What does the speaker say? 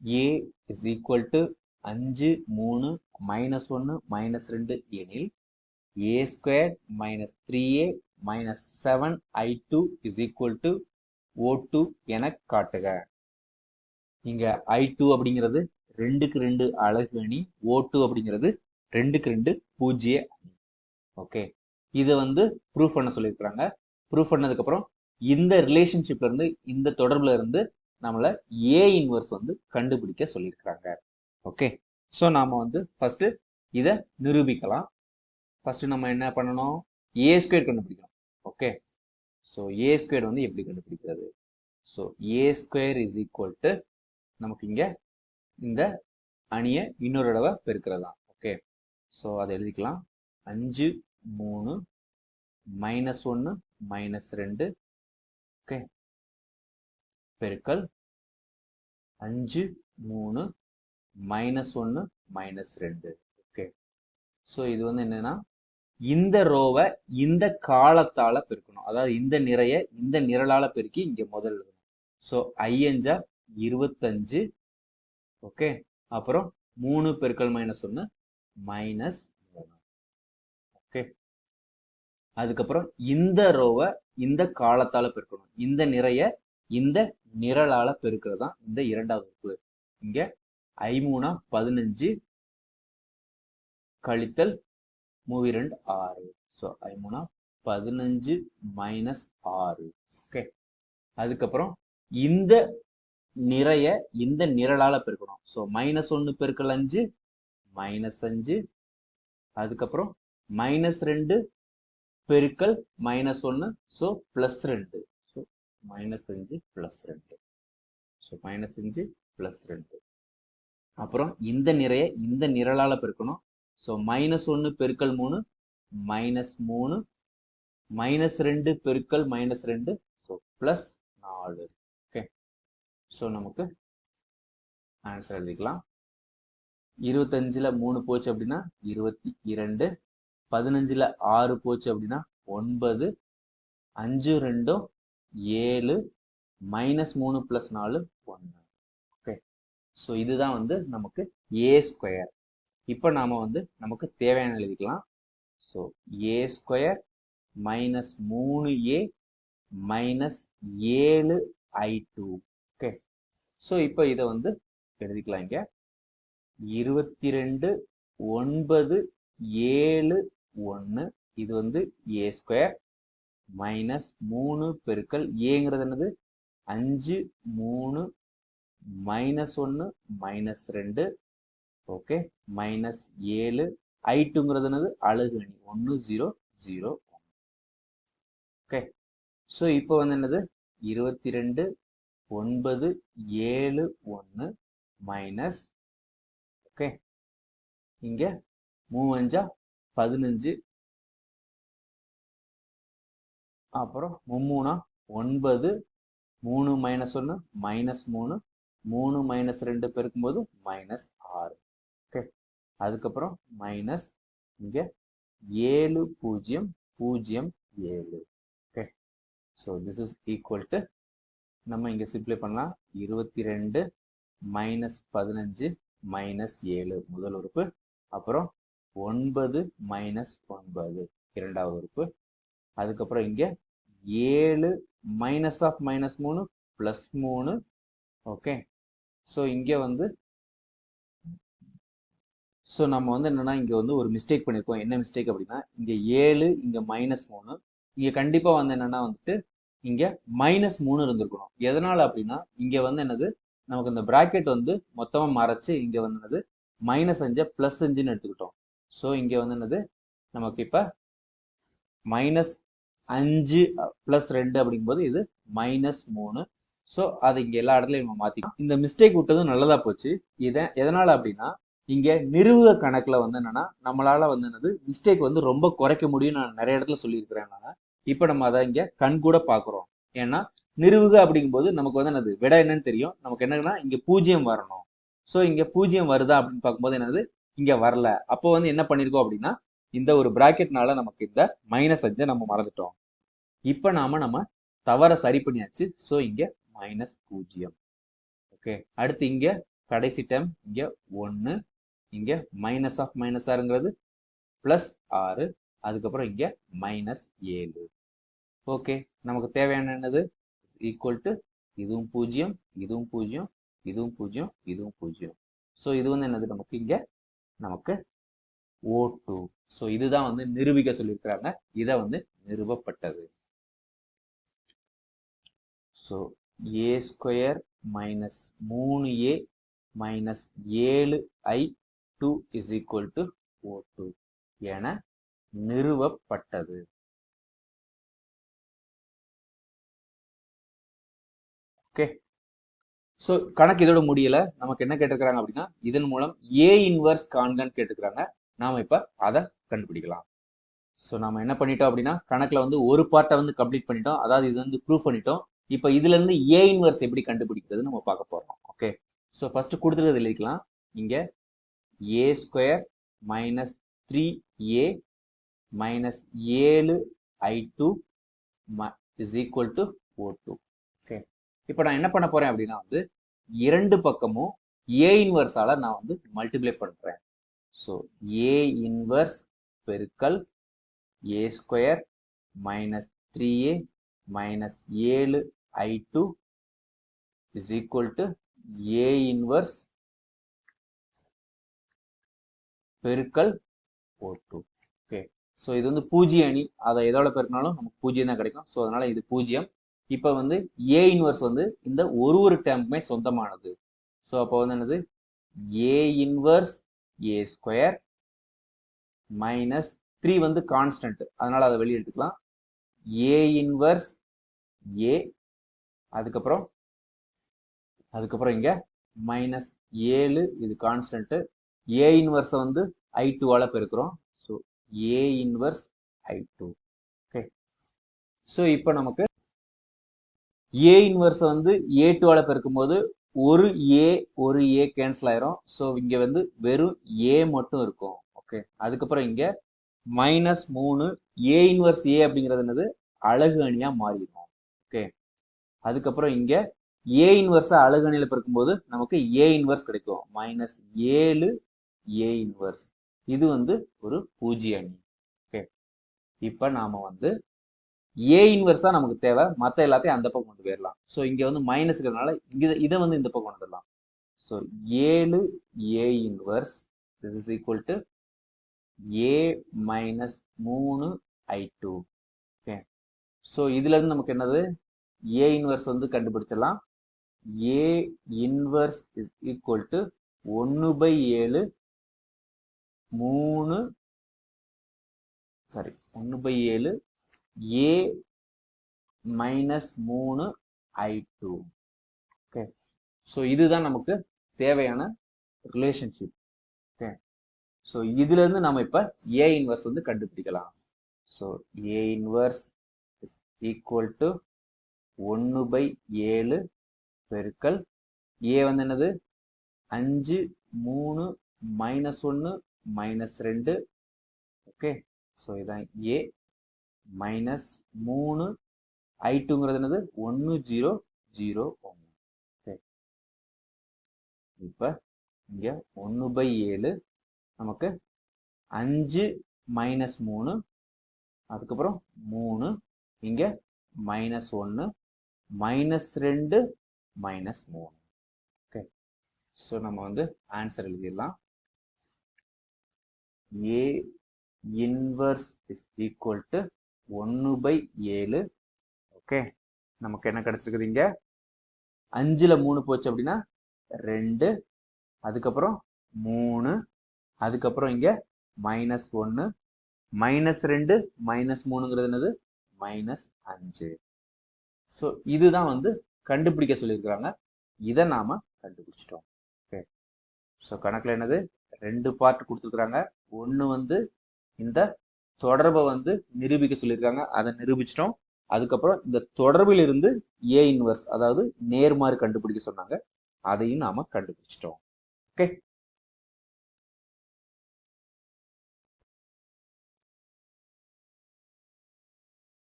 A is equal to அஞ்சு மூணு minus ஒன்று மைனஸ் ரெண்டு எனில் A square minus three A minus seven I two is equal to O two என காட்டுக. இங்க ஐ டூ அப்படிங்கிறது ரெண்டுக்கு ரெண்டு அழகு அணி ஓ டூ அப்படிங்கிறது ரெண்டுக்கு ரெண்டு பூஜ்ஜிய அணி. ஓகே இதை வந்து ப்ரூஃப் பண்ண சொல்லியிருக்கிறாங்க. ப்ரூஃப் பண்ணதுக்கப்புறம் இந்த ரிலேஷன்ஷிப்ல இருந்து இந்த தொடர்புல இருந்து நம்மளை ஏ இன்வர்ஸ் வந்து கண்டுபிடிக்க சொல்லியிருக்கிறாங்க ஓகே ஸோ நாம் வந்து ஃபஸ்ட்டு இதை நிரூபிக்கலாம். ஃபஸ்ட்டு நம்ம என்ன பண்ணணும்? ஏ ஸ்கொயர் கண்டுபிடிக்கணும். ஓகே ஸோ ஏ ஸ்கொயர் வந்து எப்படி கண்டுபிடிக்கிறது? So A square is equal to நமக்கு இங்கே இந்த அணியை இன்னொரு தடவை பெருக்கிறது? தான் ஓகே ஸோ அதை எழுதிக்கலாம். அஞ்சு மூணு மைனஸ் ஒன்று மைனஸ் ரெண்டு. ஓகே பெருக்கல் அஞ்சு மூணு மைனஸ் ஒன்று மைனஸ் ரெண்டு. ஓகே ஸோ இது வந்து என்னன்னா இந்த ரோவை இந்த காலத்தால பெருக்கணும். அதாவது இந்த நிறைய இந்த நிரலால பெருக்கி இங்க முதல் எழுதணும். ஸோ ஐயஞ்சா இருபத்தஞ்சு. ஓகே அப்புறம் மூணு பெருக்கல் மைனஸ் ஒன்று மைனஸ் ஓகே அதுக்கப்புறம் இந்த ரோவை இந்த காலத்தால பெருக்கணும். இந்த நிறைய இந்த நிரலால பெருக்கிறது தான் இந்த இரண்டாவது உறுப்பு. இங்க ஐமூணா பதினஞ்சு கழித்தல் மூவி ரெண்டு ஆறு. ஸோ ஐமூணா பதினஞ்சு மைனஸ் ஆறு. ஓகே அதுக்கப்புறம் இந்த நிறைய இந்த நிரலால பெருக்கணும். ஸோ மைனஸ் ஒன்று பெருக்கல் அஞ்சு மைனஸ் அஞ்சு. அதுக்கப்புறம் மைனஸ் ரெண்டு பெருக்கல் மைனஸ் ஒன்று ஸோ ப்ளஸ் ரெண்டு. மைனஸ் அஞ்சு ப்ளஸ் ரெண்டு. ஸோ மைனஸ் அஞ்சு ப்ளஸ் ரெண்டு. அப்புறம் இந்த நிறைய இந்த நிரலால பெருக்கணும். ஸோ மைனஸ் ஒன்று பெருக்கல் மூணு மைனஸ் மூணு மைனஸ் ரெண்டு பெருக்கல் மைனஸ் ரெண்டு. ஸோ ப்ளஸ் நாலு. ஓகே ஸோ நமக்கு ஆன்சர் எழுதிக்கலாம். இருபத்தஞ்சில் மூணு போச்சு அப்படின்னா இருபத்தி இரண்டு. பதினஞ்சில் ஆறு போச்சு அப்படின்னா ஒன்பது. அஞ்சு ரெண்டும் ஏழு மைனஸ் மூணு ப்ளஸ் நாலு ஒன்று ஓகே ஸோ இதுதான் வந்து நமக்கு ஏ ஸ்கொயர் இப்போ நாம் வந்து நமக்கு தேவையான எழுதிக்கலாம். ஸோ ஏ ஸ்கொயர் மைனஸ் மூணு ஏ மைனஸ் ஏழு ஐ டூ ஓகே ஸோ இப்போ இதை வந்து எழுதிக்கலாம் இங்கே. இருபத்தி ரெண்டு ஒன்பது ஏழு ஒன்று இது வந்து ஏ ஸ்கொயர் மைனஸ் மூணு பெருக்கல் ஏங்கிறது என்னது? அஞ்சு மூணு மைனஸ் ஒன்று மைனஸ் ரெண்டு. ஓகே மைனஸ் ஏழு. ஐட்டுங்கிறது என்னது? அழகு அணி. ஒன்று ஜீரோ ஜீரோ ஓகே ஸோ இப்போ வந்து என்னது? இருபத்தி ரெண்டு ஒன்பது ஏழு ஒன்று மைனஸ் ஓகே இங்கே மூவஞ்சா பதினஞ்சு அப்புறம் மும்மூணா? ஒன்பது மூணு மைனஸ் ஒன்று மைனஸ் மூணு. மூணு மைனஸ் ரெண்டு பெருக்கும்போது மைனஸ் ஆறு. ஓகே அதுக்கப்புறம் மைனஸ் இங்கே ஏழு பூஜ்ஜியம் பூஜ்ஜியம் ஏழு. Okay so this is equal to நம்ம இங்கே சிப்ளை பண்ணலாம். இருபத்தி ரெண்டு மைனஸ் பதினஞ்சு மைனஸ் ஏழு. முதல் உறுப்பு. அப்புறம் ஒன்பது மைனஸ் ஒன்பது. இரண்டாவது உறுப்பு. அதுக்கப்புறம் இங்க ஏழு மைனஸ் ஆஃப் மைனஸ் மூணு பிளஸ் மூணு. ஓகே ஸோ இங்க வந்து ஸோ நம்ம வந்து என்னன்னா இங்க வந்து ஒரு மிஸ்டேக் பண்ணியிருக்கோம் என்ன மிஸ்டேக் அப்படின்னா இங்க ஏழு இங்க மைனஸ் மூணு. இங்க கண்டிப்பா வந்து என்னன்னா வந்துட்டு இங்க மைனஸ் மூணு இருந்திருக்கணும். எதனால அப்படின்னா இங்க வந்து என்னது நமக்கு இந்த ப்ராக்கெட் வந்து மொத்தமா மறைச்சு இங்க வந்து என்னது மைனஸ் அஞ்சை பிளஸ் அஞ்சுன்னு எடுத்துக்கிட்டோம். ஸோ இங்க வந்து என்னது நமக்கு இப்போ மைனஸ் அஞ்சு பிளஸ் ரெண்டு அப்படிங்கும்போது இது மைனஸ் மூணு. ஸோ அது இங்கே எல்லா இடத்துலையும் நம்ம மாற்றிக்கலாம் இந்த மிஸ்டேக் விட்டதும் நல்லதாக போச்சு. இதை எதனால் அப்படின்னா இங்கே நிறுவ கணக்கில் வந்து என்னென்னா நம்மளால் வந்து என்னது மிஸ்டேக் வந்து ரொம்ப குறைக்க முடியும் நான் நிறைய இடத்துல சொல்லியிருக்கிறேன் இப்போ நம்ம அதை இங்கே கண் கூட பார்க்குறோம். ஏன்னா நிறுவுக அப்படிங்கும்போது நமக்கு வந்து என்னது விட என்னன்னு தெரியும். நமக்கு என்னன்னா இங்கே பூஜ்ஜியம் வரணும். ஸோ இங்கே பூஜ்ஜியம் வருதா அப்படின்னு பார்க்கும்போது என்னது இங்கே வரல. அப்போ வந்து என்ன பண்ணியிருக்கோம் அப்படின்னா இந்த ஒரு பிராக்கெட்னால நமக்கு இந்த மைனஸ் அஞ்சை நம்ம மறந்துட்டோம். இப்போ நாம நம்ம தவற சரி பண்ணியாச்சு. ஸோ இங்க மைனஸ் பூஜ்ஜியம். ஓகே அடுத்து இங்க கடைசி டைம் இங்க ஒன்று இங்க மைனஸ் ஆஃப் மைனஸ் ஆறுங்கிறது பிளஸ் ஆறு அதுக்கப்புறம் இங்க மைனஸ் ஏழு. ஓகே நமக்கு தேவையான என்னது? ஈக்குவல் டு இதுவும் பூஜ்ஜியம் இதுவும் பூஜ்ஜியம் இதுவும் பூஜ்ஜியம் இதுவும் பூஜ்ஜியம். ஸோ இது வந்து என்னது? நமக்கு இங்க நமக்கு ஓ டூ ஸோ இதுதான் வந்து நிரூபிக்க சொல்லியிருக்கிறாங்க. இதை வந்து நிறுவப்பட்டது ஸோ ஏ ஸ்கொயர் மைனஸ் மூணு ஏ மைனஸ் ஏழு I two is equal to O two என நிறுவப்பட்டது ஓகே ஸோ கணக்கு இதோட முடியல. நமக்கு என்ன கேட்டிருக்கிறாங்க அப்படின்னா இதன் மூலம் ஏ இன்வர்ஸ் கான்கன் கேட்டுக்கிறாங்க நாம் இப்போ அதை கண்டுபிடிக்கலாம். ஸோ நம்ம என்ன பண்ணிட்டோம் அப்படின்னா கணக்கில் வந்து ஒரு பார்ட்டை வந்து கம்ப்ளீட் பண்ணிட்டோம். அதாவது இது வந்து ப்ரூவ் பண்ணிட்டோம். இப்போ இதுலேருந்து ஏ இன்வர்ஸ் எப்படி கண்டுபிடிக்கிறது நம்ம பார்க்க போகிறோம் ஓகே ஸோ ஃபஸ்ட்டு கொடுத்துருக்கிறது எழுதிக்கலாம். இங்கே A square minus three A minus ஏழு I two is equal to O two okay இப்போ நான் என்ன பண்ண போகிறேன் அப்படின்னா வந்து இரண்டு பக்கமும் ஏ இன்வர்ஸால நான் வந்து மல்டிப்ளை பண்ணுறேன் ஸோ ஏ இன்வர்ஸ் பெருக்கல் A square minus three A minus ஏழு I two is equal to A inverse பெருக்கல் ஓ டூ ஓகே ஸோ இது வந்து பூஜ்ஜிய அணி. அதை எதோட பெருக்கினாலும் நமக்கு பூஜ்ஜியம் தான் கிடைக்கும். ஸோ அதனால இது பூஜ்ஜியம் இப்போ வந்து ஏ இன்வர்ஸ் வந்து இந்த ஒரு ஒரு டேர்முமே சொந்தமானது. ஸோ அப்போ வந்து என்னது? A inverse A square minus three வந்து கான்ஸ்டன்ட் அதனால அதை வெளியே எடுத்துக்கலாம். ஏ இன்வர்ஸ் ஏ அதுக்கப்புறம் அதுக்கப்புறம் இங்க மைனஸ் ஏழு இது கான்ஸ்டன்ட் ஏ இன்வர்ஸை வந்து ஐ டூவால பெருக்கிறோம். So A inverse I two okay so இப்போ நமக்கு ஏ இன்வர்ஸை வந்து ஏ டூவால பெருக்கும் போது ஒரு ஏ ஒரு ஏ கேன்சல் ஆயிரும். ஸோ இங்க வந்து வெறும் ஏ மட்டும் இருக்கும். ஓகே அதுக்கப்புறம் இங்க மைனஸ் மூணு ஏ இன்வர்ஸ் ஏ அப்படிங்கிறது என்னது? அழகு அணியா மாறிடும். ஓகே அதுக்கப்புறம் இங்க ஏ இன்வர்ஸை அழகு அணியில பிறக்கும்போது நமக்கு ஏ இன்வர்ஸ் கிடைக்கும். மைனஸ் ஏழு ஏ இன்வர்ஸ் இது வந்து ஒரு பூஜ்ய அணி. ஓகே இப்போ நாம வந்து ஏ இன்வர்ஸ் தான் நமக்கு தேவை. மற்ற எல்லாத்தையும் அந்த பக்கம் கொண்டு போயிடலாம் ஸோ இங்கே வந்து மைனஸ் இருக்கிறதுனால இங்க இதை வந்து இந்த பக்கம் கொண்டு வரலாம் ஸோ ஏழு A inverse this is equal to A minus மூணு ஐ டூ ஓகே ஸோ இதுலேருந்து நமக்கு என்னது? ஏ இன்வர்ஸ் வந்து கண்டுபிடிச்சிடலாம் A inverse is equal to ஒன்று பை ஏழு மூணு சாரி ஒன்று பை ஏழு ஏ மைனஸ் மூணு ஐ டூ ஓகே ஸோ இதுதான் நமக்கு தேவையான ரிலேஷன்ஷிப் ஓகே ஸோ இதுலேருந்து நம்ம இப்போ ஏ இன்வர்ஸ் வந்து கண்டுபிடிக்கலாம். So A inverse is equal to ஒன்று பை ஏழு பெருக்கல் ஏ வந்து என்னது? அஞ்சு மூணு மைனஸ் ஒன்று மைனஸ் ரெண்டு. ஓகே ஸோ இதான் ஏ மைனஸ் மூணு ஐ டூங்கிறது என்னது? ஒன்று ஜீரோ ஜீரோ ஒன்று ஓகே இப்போ இங்கே ஒன்று பை ஏழு நமக்கு அஞ்சு மைனஸ் மூணு அதுக்கப்புறம் மூணு இங்கே மைனஸ் ஒன்று மைனஸ் ரெண்டு மைனஸ் மூணு. ஓகே ஸோ நம்ம வந்து ஆன்சர் எழுதிடலாம். A inverse is equal to ஒன்று பை ஏழு. ஓகே. நமக்கு என்ன கிடச்சிருக்குது இங்கே? அஞ்சில் மூணு போச்சு அப்படின்னா ரெண்டு. அதுக்கப்புறம் மூணு. அதுக்கப்புறம் இங்கே மைனஸ் ஒன்று மைனஸ் ரெண்டு மைனஸ் மூணுங்கிறது என்னது? மைனஸ் அஞ்சு. ஸோ இதுதான் வந்து கண்டுபிடிக்க சொல்லியிருக்கிறாங்க. இதை நாம் கண்டுபிடிச்சிட்டோம். ஓகே. ஸோ கணக்கில் என்னது? ரெண்டு பார்ட் கொடுத்துருக்குறாங்க. ஒன்று வந்து இந்த தொடர்பை வந்து நிரூபிக்க சொல்லியிருக்காங்க. அதை நிரூபிச்சிட்டோம். அதுக்கப்புறம் இந்த தொடர்பில் இருந்து ஏ இன்வர்ஸ் அதாவது நேர்மாறு கண்டுபிடிக்க சொன்னாங்க. அதையும் நாம கண்டுபிடிச்சிட்டோம். ஓகே